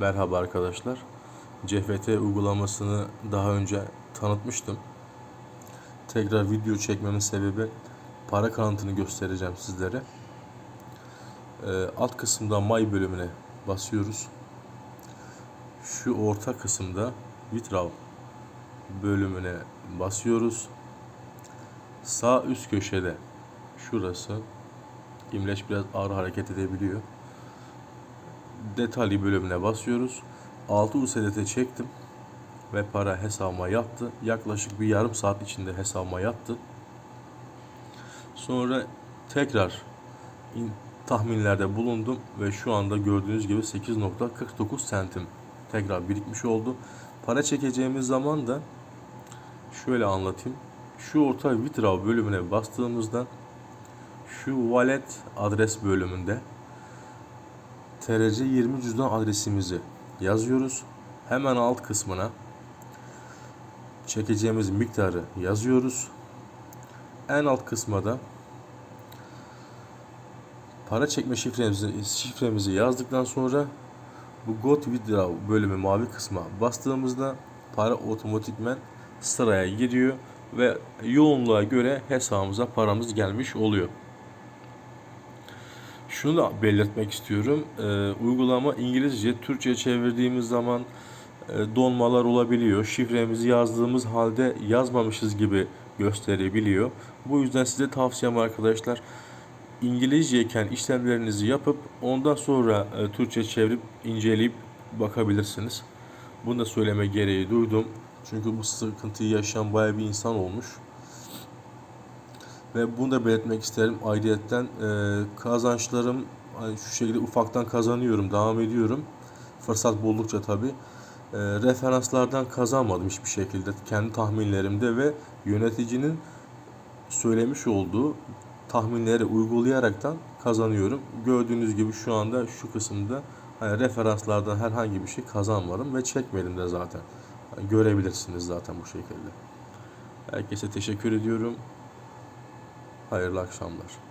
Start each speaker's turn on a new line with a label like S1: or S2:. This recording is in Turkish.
S1: Merhaba arkadaşlar. CFT uygulamasını daha önce tanıtmıştım. Tekrar video çekmemin sebebi para kanıtını göstereceğim sizlere. Ee, alt kısımda My bölümüne basıyoruz. Şu orta kısımda Withdraw bölümüne basıyoruz. Sağ üst köşede şurası İmleç biraz ağır hareket edebiliyor detaylı bölümüne basıyoruz. 6 USDT çektim ve para hesabıma yattı. Yaklaşık bir yarım saat içinde hesabıma yattı. Sonra tekrar in- tahminlerde bulundum ve şu anda gördüğünüz gibi 8.49 sentim tekrar birikmiş oldu. Para çekeceğimiz zaman da şöyle anlatayım. Şu orta withdraw bölümüne bastığımızda şu wallet adres bölümünde TRC 20 cüzdan adresimizi yazıyoruz. Hemen alt kısmına çekeceğimiz miktarı yazıyoruz. En alt kısma da para çekme şifremizi, şifremizi yazdıktan sonra bu Got Withdraw bölümü mavi kısma bastığımızda para otomatikmen sıraya giriyor ve yoğunluğa göre hesabımıza paramız gelmiş oluyor. Şunu da belirtmek istiyorum. Ee, uygulama İngilizce, Türkçe çevirdiğimiz zaman e, donmalar olabiliyor. Şifremizi yazdığımız halde yazmamışız gibi gösterebiliyor. Bu yüzden size tavsiyem arkadaşlar İngilizceyken işlemlerinizi yapıp ondan sonra e, Türkçe çevirip inceleyip bakabilirsiniz. Bunu da söyleme gereği duydum. Çünkü bu sıkıntıyı yaşayan bayağı bir insan olmuş. Ve bunu da belirtmek isterim. Ayrıyetten e, kazançlarım hani şu şekilde ufaktan kazanıyorum, devam ediyorum. Fırsat buldukça tabi. E, referanslardan kazanmadım hiçbir şekilde kendi tahminlerimde ve yöneticinin söylemiş olduğu tahminleri uygulayaraktan kazanıyorum. Gördüğünüz gibi şu anda şu kısımda hani referanslardan herhangi bir şey kazanmadım ve çekmedim de zaten. Yani görebilirsiniz zaten bu şekilde. Herkese teşekkür ediyorum. Hayırlı akşamlar.